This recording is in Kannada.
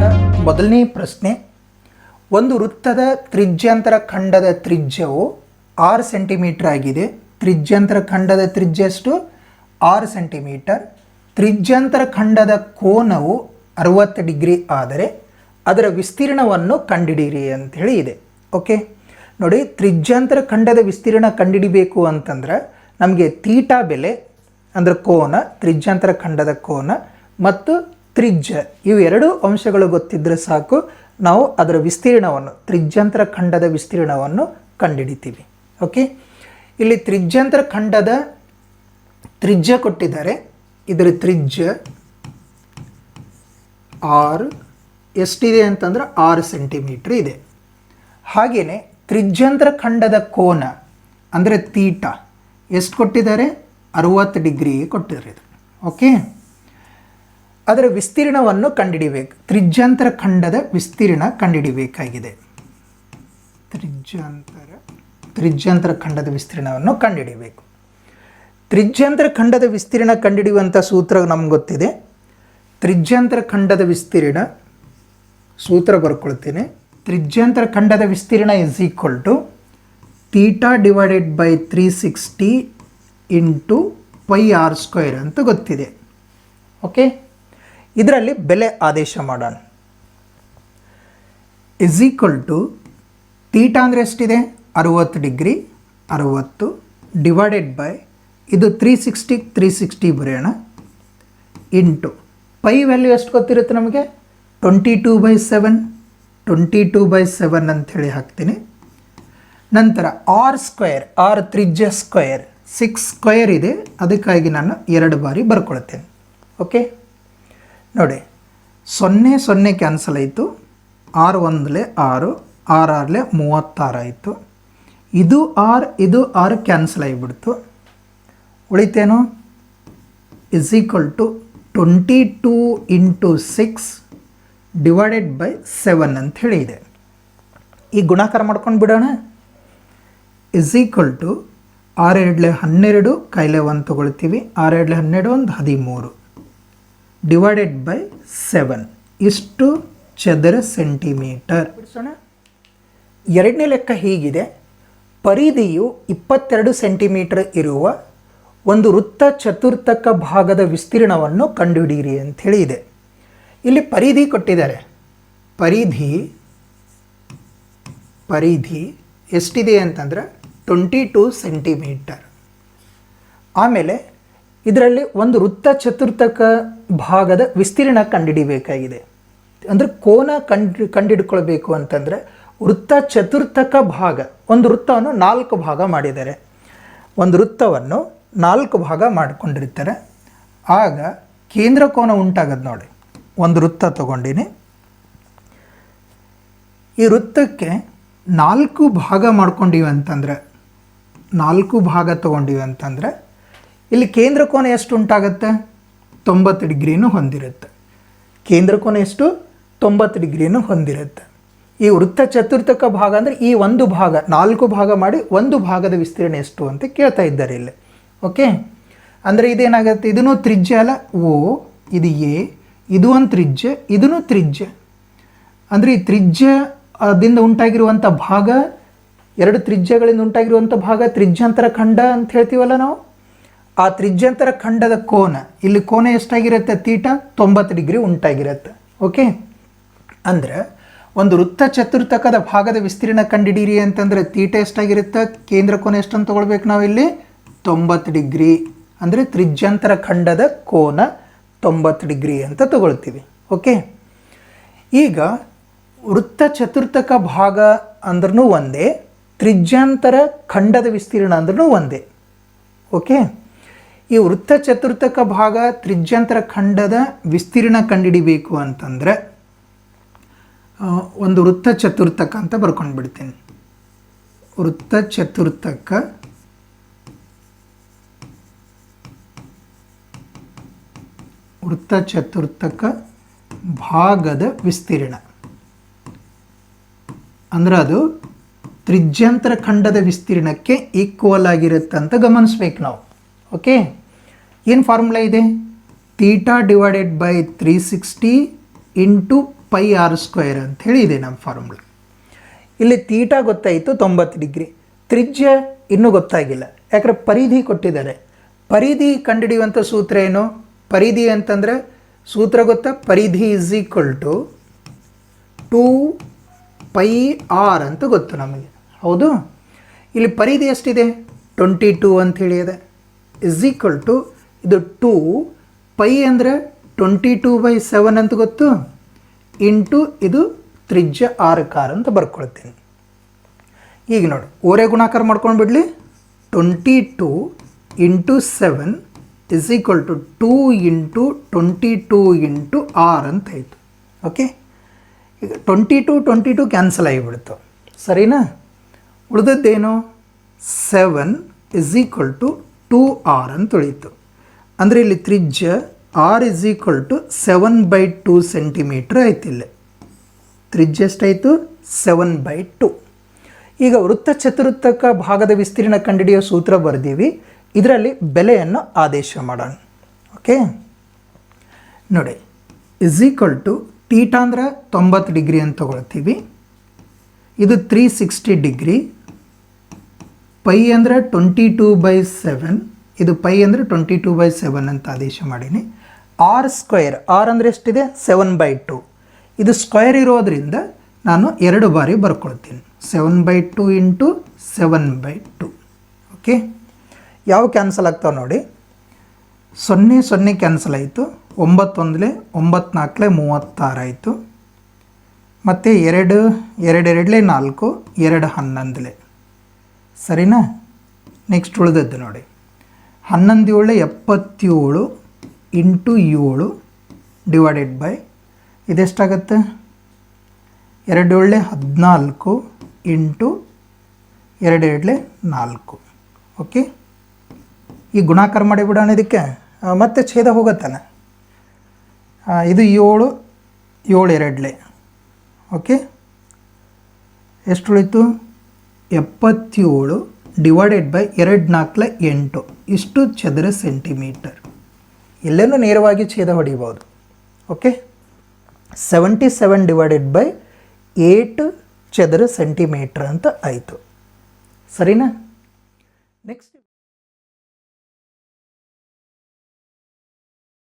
ಇವಾಗ ಮೊದಲನೇ ಪ್ರಶ್ನೆ, ಒಂದು ವೃತ್ತದ ತ್ರಿಜ್ಯಾಂತರ ಖಂಡದ ತ್ರಿಜ್ಯವು ಆರು ಸೆಂಟಿಮೀಟರ್ ಆಗಿದೆ. ತ್ರಿಜ್ಯಾಂತರ ಖಂಡದ ತ್ರಿಜ್ಯ ಎಷ್ಟು? ಆರು ಸೆಂಟಿಮೀಟರ್. ತ್ರಿಜ್ಯಾಂತರ ಖಂಡದ ಕೋನವು ಅರವತ್ತು ಡಿಗ್ರಿ ಆದರೆ ಅದರ ವಿಸ್ತೀರ್ಣವನ್ನು ಕಂಡಿಡಿರಿ ಅಂಥೇಳಿ ಇದೆ. ಓಕೆ? ನೋಡಿ, ತ್ರಿಜ್ಯಾಂತರ ಖಂಡದ ವಿಸ್ತೀರ್ಣ ಕಂಡಿಡಿಬೇಕು ಅಂತಂದ್ರೆ ನಮಗೆ ತೀಟಾ ಬೆಲೆ ಅಂದರೆ ಕೋನ, ತ್ರಿಜ್ಯಾಂತರ ಖಂಡದ ಕೋನ ಮತ್ತು ತ್ರಿಜ್ಯ. ಇವೆರಡು ಅಂಶಗಳು ಗೊತ್ತಿದ್ದರೆ ಸಾಕು. ನಾವು ಅದರ ವಿಸ್ತೀರ್ಣವನ್ನು, ತ್ರಿಜ್ಯಾಂತರ ಖಂಡದ ವಿಸ್ತೀರ್ಣವನ್ನು ಕಂಡುಹಿಡಿತೀವಿ ಓಕೆ ಇಲ್ಲಿ ತ್ರಿಜ್ಯಾಂತರ ಖಂಡದ ತ್ರಿಜ್ಯ ಕೊಟ್ಟಿದ್ದಾರೆ. ಇದರ ತ್ರಿಜ್ಯ ಆರ್, ಎಷ್ಟಿದೆ ಅಂತಂದ್ರೆ ಆರು ಸೆಂಟಿಮೀಟ್ರ್ ಇದೆ. ಹಾಗೆಯೇ ತ್ರಿಜ್ಯಾಂತರ ಖಂಡದ ಕೋನ, ಅಂದರೆ ತೀಟ, ಎಷ್ಟು ಕೊಟ್ಟಿದ್ದಾರೆ? ಅರುವತ್ತು ಡಿಗ್ರಿ ಕೊಟ್ಟಿದ್ದಾರೆ ಇದು ಓಕೆ ಅದರ ವಿಸ್ತೀರ್ಣವನ್ನು ಕಂಡುಹಿಡಿಬೇಕು ತ್ರಿಜ್ಯಾಂತರ ಖಂಡದ ವಿಸ್ತೀರ್ಣ ಕಂಡುಹಿಡಿಬೇಕಾಗಿದೆ ತ್ರಿಜ್ಯಾಂತರ ತ್ರಿಜ್ಯಾಂತರ ಖಂಡದ ವಿಸ್ತೀರ್ಣವನ್ನು ಕಂಡುಹಿಡಿಬೇಕು ತ್ರಿಜ್ಯಾಂತರ ಖಂಡದ ವಿಸ್ತೀರ್ಣ ಕಂಡುಹಿಡಿಯುವಂಥ ಸೂತ್ರ ನಮ್ಗೆ ಗೊತ್ತಿದೆ. ತ್ರಿಜ್ಯಾಂತರ ಖಂಡದ ವಿಸ್ತೀರ್ಣ, ಸೂತ್ರ ಬರ್ಕೊಳ್ತೀನಿ. ತ್ರಿಜ್ಯಾಂತರ ಖಂಡದ ವಿಸ್ತೀರ್ಣ is equal to theta divided by three sixty into pi r square ಅಂತ ಗೊತ್ತಿದೆ. ಓಕೆ ಇದರಲ್ಲಿ ಬೆಲೆ ಆದೇಶ ಮಾಡೋಣ. ಇಸ್ ಈಕ್ವಲ್ ಟು ತೀಟ ಅಂದರೆ ಎಷ್ಟಿದೆ? ಅರುವತ್ತು ಡಿಗ್ರಿ, ಅರುವತ್ತು ಡಿವೈಡೆಡ್ ಬೈ ಇದು ತ್ರೀ ಸಿಕ್ಸ್ಟಿ ತ್ರೀ ಸಿಕ್ಸ್ಟಿ ಬರೆಯೋಣ. ಇಂಟು ಪೈ ವ್ಯಾಲ್ಯೂ ಎಷ್ಟು ಗೊತ್ತಿರುತ್ತೆ ನಮಗೆ? Twenty two by seven twenty two by seven ಅಂಥೇಳಿ ಹಾಕ್ತೀನಿ. ನಂತರ ಆರ್ ಸ್ಕ್ವೇರ್ ಆರ್ ತ್ರಿಜ್ಯ ಸ್ಕ್ವೇರ್ ಸಿಕ್ಸ್ ಸ್ಕ್ವೇರ್ ಇದೆ. ಅದಕ್ಕಾಗಿ ನಾನು ಎರಡು ಬಾರಿ ಬರ್ಕೊಳ್ತೇನೆ. ಓಕೆ ನೋಡಿ, ಸೊನ್ನೆ ಸೊನ್ನೆ ಕ್ಯಾನ್ಸಲ್ ಆಯಿತು. ಆರು ಒಂದಲೇ ಆರು ಆರು ಆರಲೆ ಮೂವತ್ತಾರು ಆಯಿತು. ಇದು ಆರ್, ಇದು ಆರು ಕ್ಯಾನ್ಸಲ್ ಆಗಿಬಿಡ್ತು. ಉಳಿತೇನು? Is equal to twenty two into six divided by seven ಅಂತ ಹೇಳಿದೆ. ಈ ಗುಣಾಕಾರ ಮಾಡ್ಕೊಂಡು ಬಿಡೋಣ. ಇಸ್ ಈಕ್ವಲ್ ಟು ಎರಡಲೆ ಹನ್ನೆರಡು, ಕೈಲೆ ಒಂದು ತೊಗೊಳ್ತೀವಿ. ಆರೆರಡ್ಲೆ ಹನ್ನೆರಡು, ಒಂದು ಹದಿಮೂರು. ಡಿವೈಡೆಡ್ ಬೈ ಸೆವೆನ್ ಇಷ್ಟು ಚದರ ಸೆಂಟಿಮೀಟರ್ ಬಿಡಿಸೋಣ. ಎರಡನೇ ಲೆಕ್ಕ ಹೀಗಿದೆ. ಪರಿಧಿಯು ಇಪ್ಪತ್ತೆರಡು ಸೆಂಟಿಮೀಟರ್ ಇರುವ ಒಂದು ವೃತ್ತ ಚತುರ್ಥಕ ಭಾಗದ ವಿಸ್ತೀರ್ಣವನ್ನು ಕಂಡುಹಿಡಿಯಿರಿ ಅಂಥೇಳಿ ಇದೆ ಇಲ್ಲಿ ಪರಿಧಿ ಕೊಟ್ಟಿದ್ದಾರೆ. ಪರಿಧಿ ಪರಿಧಿ ಎಷ್ಟಿದೆ ಅಂತಂದ್ರೆ ಟ್ವೆಂಟಿ ಟು ಸೆಂಟಿಮೀಟರ್ ಆಮೇಲೆ ಇದರಲ್ಲಿ ಒಂದು ವೃತ್ತ ಚತುರ್ಥಕ ಭಾಗದ ವಿಸ್ತೀರ್ಣ ಕಂಡುಹಿಡಿಬೇಕಾಗಿದೆ ಅಂದರೆ ಕೋನ ಕಂಡು ಕಂಡುಹಿಡ್ಕೊಳ್ಬೇಕು ಅಂತಂದರೆ ವೃತ್ತ ಚತುರ್ಥಕ ಭಾಗ, ಒಂದು ವೃತ್ತವನ್ನು ನಾಲ್ಕು ಭಾಗ ಮಾಡಿದ್ದಾರೆ ಒಂದು ವೃತ್ತವನ್ನು ನಾಲ್ಕು ಭಾಗ ಮಾಡಿಕೊಂಡಿರ್ತಾರೆ. ಆಗ ಕೇಂದ್ರ ಕೋನ ಉಂಟಾಗದು ನೋಡಿ, ಒಂದು ವೃತ್ತ ತಗೊಂಡಿನಿ. ಈ ವೃತ್ತಕ್ಕೆ ನಾಲ್ಕು ಭಾಗ ಮಾಡ್ಕೊಂಡಿವಿ ಅಂತಂದರೆ, ನಾಲ್ಕು ಭಾಗ ತೊಗೊಂಡಿವಿ ಅಂತಂದರೆ, ಇಲ್ಲಿ ಕೇಂದ್ರ ಕೋನ ಎಷ್ಟು ಉಂಟಾಗುತ್ತೆ? ತೊಂಬತ್ತು ಡಿಗ್ರಿಯನ್ನು ಹೊಂದಿರುತ್ತೆ. ಕೇಂದ್ರ ಕೋನ ಎಷ್ಟು? ತೊಂಬತ್ತು ಡಿಗ್ರಿಯನ್ನು ಹೊಂದಿರುತ್ತೆ. ಈ ವೃತ್ತ ಚತುರ್ಥಕ ಭಾಗ ಅಂದರೆ ಈ ಒಂದು ಭಾಗ, ನಾಲ್ಕು ಭಾಗ ಮಾಡಿ ಒಂದು ಭಾಗದ ವಿಸ್ತೀರ್ಣ ಎಷ್ಟು ಅಂತ ಕೇಳ್ತಾ ಇದ್ದಾರೆ ಇಲ್ಲಿ. ಓಕೆ? ಅಂದರೆ ಇದೇನಾಗುತ್ತೆ? ಇದೂ ತ್ರಿಜ್ಯ ಅಲ್ಲ? ಓ, ಇದು ಎ, ಇದು ಒಂದು ತ್ರಿಜ್ಯ ಇದೂ ತ್ರಿಜ್ಯ. ಅಂದರೆ ಈ ತ್ರಿಜ್ಯದಿಂದ ಉಂಟಾಗಿರುವಂಥ ಭಾಗ, ಎರಡು ತ್ರಿಜ್ಯಗಳಿಂದ ಉಂಟಾಗಿರುವಂಥ ಭಾಗ ತ್ರಿಜ್ಯಾಂತರ ಖಂಡ ಅಂತ ಹೇಳ್ತೀವಲ್ಲ ನಾವು? ಆ ತ್ರಿಜ್ಯಂತರ ಖಂಡದ ಕೋನ, ಇಲ್ಲಿ ಕೋನ ಎಷ್ಟಾಗಿರುತ್ತೆ? ತೀಟ ತೊಂಬತ್ತು ಡಿಗ್ರಿ ಉಂಟಾಗಿರುತ್ತೆ. ಓಕೆ ಅಂದ್ರೆ ಒಂದು ವೃತ್ತ ಚತುರ್ಥಕದ ಭಾಗದ ವಿಸ್ತೀರ್ಣ ಕಂಡಿಡೀರಿ ಅಂತಂದರೆ ತೀಟ ಎಷ್ಟಾಗಿರುತ್ತೆ? ಕೇಂದ್ರ ಕೋನ ಎಷ್ಟನ್ನು ತೊಗೊಳ್ಬೇಕು ನಾವು ಇಲ್ಲಿ ತೊಂಬತ್ತು ಡಿಗ್ರಿ. ಅಂದರೆ ತ್ರಿಜ್ಯಂತರ ಖಂಡದ ಕೋನ ತೊಂಬತ್ತು ಡಿಗ್ರಿ ಅಂತ ತಗೊಳ್ತೀವಿ. ಓಕೆ ಈಗ ವೃತ್ತ ಚತುರ್ಥಕ ಭಾಗ ಅಂದ್ರೂ ಒಂದೇ, ತ್ರಿಜ್ಯಾಂತರ ಖಂಡದ ವಿಸ್ತೀರ್ಣ ಅಂದ್ರೂ ಒಂದೇ. ಓಕೆ ಈ ವೃತ್ತ ಚತುರ್ಥಕ ಭಾಗ ತ್ರಿಜ್ಯಂತರ ಖಂಡದ ವಿಸ್ತೀರ್ಣ ಕಂಡಿಡಿಬೇಕು ಅಂತಂದರೆ ಒಂದು ವೃತ್ತ ಚತುರ್ಥಕ ಅಂತ ಬರ್ಕೊಂಡು ಬಿಡ್ತೀನಿ ವೃತ್ತ ಚತುರ್ಥಕ ವೃತ್ತ ಚತುರ್ಥಕ ಭಾಗದ ವಿಸ್ತೀರ್ಣ. ಅಂದ್ರೆ ಅದು ತ್ರಿಜ್ಯಂತರ ಖಂಡದ ವಿಸ್ತೀರ್ಣಕ್ಕೆ ಈಕ್ವಲ್ ಆಗಿರುತ್ತೆ ಅಂತ ಗಮನಿಸ್ಬೇಕು ನಾವು. ಓಕೆ ಏನು ಫಾರ್ಮುಲಾ ಇದೆ? Theta divided by three sixty into pi r square ಅಂಥೇಳಿ ಇದೆ ನಮ್ಮ ಫಾರ್ಮುಲಾ ಇಲ್ಲಿ ತೀಟಾ ಗೊತ್ತಾಯಿತು ತೊಂಬತ್ತು ಡಿಗ್ರಿ. ತ್ರಿಜ್ಯ ಇನ್ನೂ ಗೊತ್ತಾಗಿಲ್ಲ. ಯಾಕಂದರೆ ಪರಿಧಿ ಕೊಟ್ಟಿದ್ದಾರೆ. ಪರಿಧಿ ಕಂಡುಹಿಡಿಯುವಂಥ ಸೂತ್ರ ಏನು? ಪರಿಧಿ ಅಂತಂದರೆ ಸೂತ್ರ ಗೊತ್ತಾ? ಪರಿಧಿ is equal to two pi r ಅಂತ ಗೊತ್ತು ನಮಗೆ. ಹೌದು? ಇಲ್ಲಿ ಪರಿಧಿ ಎಷ್ಟಿದೆ? ಟ್ವೆಂಟಿ ಟೂ ಅಂತ ಹೇಳಿದೆ. ಇಸ್ ಈಕ್ವಲ್ ಟು ಇದು ಟೂ, ಪೈ ಅಂದರೆ ಟ್ವೆಂಟಿ ಟೂ ಬೈ ಸೆವೆನ್ ಅಂತ ಗೊತ್ತು? ಇಂಟು ಇದು ತ್ರಿಜ್ಯ ಆರು ಕಾರ್ ಅಂತ ಬರ್ಕೊಳ್ತೀನಿ. ಈಗ ನೋಡಿ, ಓರೆ ಗುಣಾಕಾರ ಮಾಡ್ಕೊಂಡು ಬಿಡಲಿ. Twenty two into seven is equal to two into twenty two into r ಅಂತ ಆಯಿತು. ಓಕೆ ಈಗ twenty two twenty two cancel ಆಗಿಬಿಡ್ತು. ಸರಿನಾ? ಉಳಿದದ್ದೇನು? Seven is equal to two r ಅಂತ ಉಳೀತು. ಅಂದರೆ ಇಲ್ಲಿ ತ್ರಿಜ್ಯ r is equal to seven by two centimetre ಆಯ್ತು ಇಲ್ಲಿ. ತ್ರಿಜ್ಯ ಎಷ್ಟಾಯಿತು? ಸೆವೆನ್ ಬೈ ಟು ಈಗ ವೃತ್ತ ಚತುರ್ಥಕ ಭಾಗದ ವಿಸ್ತೀರ್ಣ ಕಂಡಿಡಿಯೋ ಸೂತ್ರ ಬರೆದೀವಿ. ಇದರಲ್ಲಿ ಬೆಲೆಯನ್ನು ಆದೇಶ ಮಾಡೋಣ. ಓಕೆ ನೋಡಿ ಇಸ್ ಈಕ್ವಲ್ ಟು ಟೀಟಾ ಅಂದ್ರೆ ತೊಂಬತ್ತು ಡಿಗ್ರಿ ಅಂತ ತಗೊಳ್ತೀವಿ. ಇದು ತ್ರೀ ಸಿಕ್ಸ್ಟಿ ಡಿಗ್ರಿ. ಪೈ ಅಂದರೆ ಟ್ವೆಂಟಿ ಟೂ ಬೈ ಸೆವೆನ್ ಇದು ಪೈ ಅಂದರೆ ಟ್ವೆಂಟಿ ಟೂ ಬೈ ಸೆವೆನ್ ಅಂತ ಆದೇಶ ಮಾಡೀನಿ. ಆರ್ ಸ್ಕ್ವೇರ್ ಆರ್ ಅಂದರೆ ಎಷ್ಟಿದೆ? ಸೆವೆನ್ ಬೈ ಟು ಇದು ಸ್ಕ್ವೇರ್ ಇರೋದ್ರಿಂದ ನಾನು ಎರಡು ಬಾರಿ ಬರ್ಕೊಳ್ತೀನಿ. Seven by two into seven by two okay ಯಾವ ಕ್ಯಾನ್ಸಲ್ ಆಗ್ತಾವೆ ನೋಡಿ? ಸೊನ್ನೆ ಸೊನ್ನೆ ಕ್ಯಾನ್ಸಲ್ ಆಯಿತು. ಒಂಬತ್ತೊಂದಲೇ ಒಂಬತ್ನಾಲ್ಕಲೇ ಮೂವತ್ತಾರಾಯಿತು ಮತ್ತು ಎರಡು ಎರಡೆರಡಲೇ ನಾಲ್ಕು, ಎರಡು ಹನ್ನೊಂದಲೇ. ಸರಿನಾ? ನೆಕ್ಸ್ಟ್ ಉಳಿದದ್ದು ನೋಡಿ. ಹನ್ನೊಂದು ಏಳು ಎಪ್ಪತ್ತೇಳು ಇಂಟು ಏಳು ಡಿವೈಡೆಡ್ ಬೈ ಇದೆಷ್ಟಾಗತ್ತೆ? ಎರಡು ಏಳೆ ಹದಿನಾಲ್ಕು ಇಂಟು ಎರಡೆರಡಲೆ ನಾಲ್ಕು. ಓಕೆ? ಈ ಗುಣಾಕಾರ ಮಾಡಿಬಿಡೋಣ ಇದಕ್ಕೆ. ಮತ್ತೆ ಛೇದ ಹೋಗುತ್ತಾನೆ ಇದು ಏಳು ಏಳು ಎರಡಲೆ. ಓಕೆ? ಎಷ್ಟು ಉಳಿತು ಎಪ್ಪತ್ತೇಳು ಡಿವೈಡೆಡ್ ಬೈ ಎರಡು ನಾಲ್ಕಲೆ ಎಂಟು. ಇಷ್ಟು ಚದರ ಸೆಂಟಿಮೀಟರ್. ಎಲ್ಲನೂ ನೇರವಾಗಿ ಛೇದ ಹೊಡಿಬೋದು okay? Seventy seven divided by eight ಚದರ ಸೆಂಟಿಮೀಟ್ರ್ ಅಂತ ಆಯಿತು. ಸರಿನಾ? ನೆಕ್ಸ್ಟ್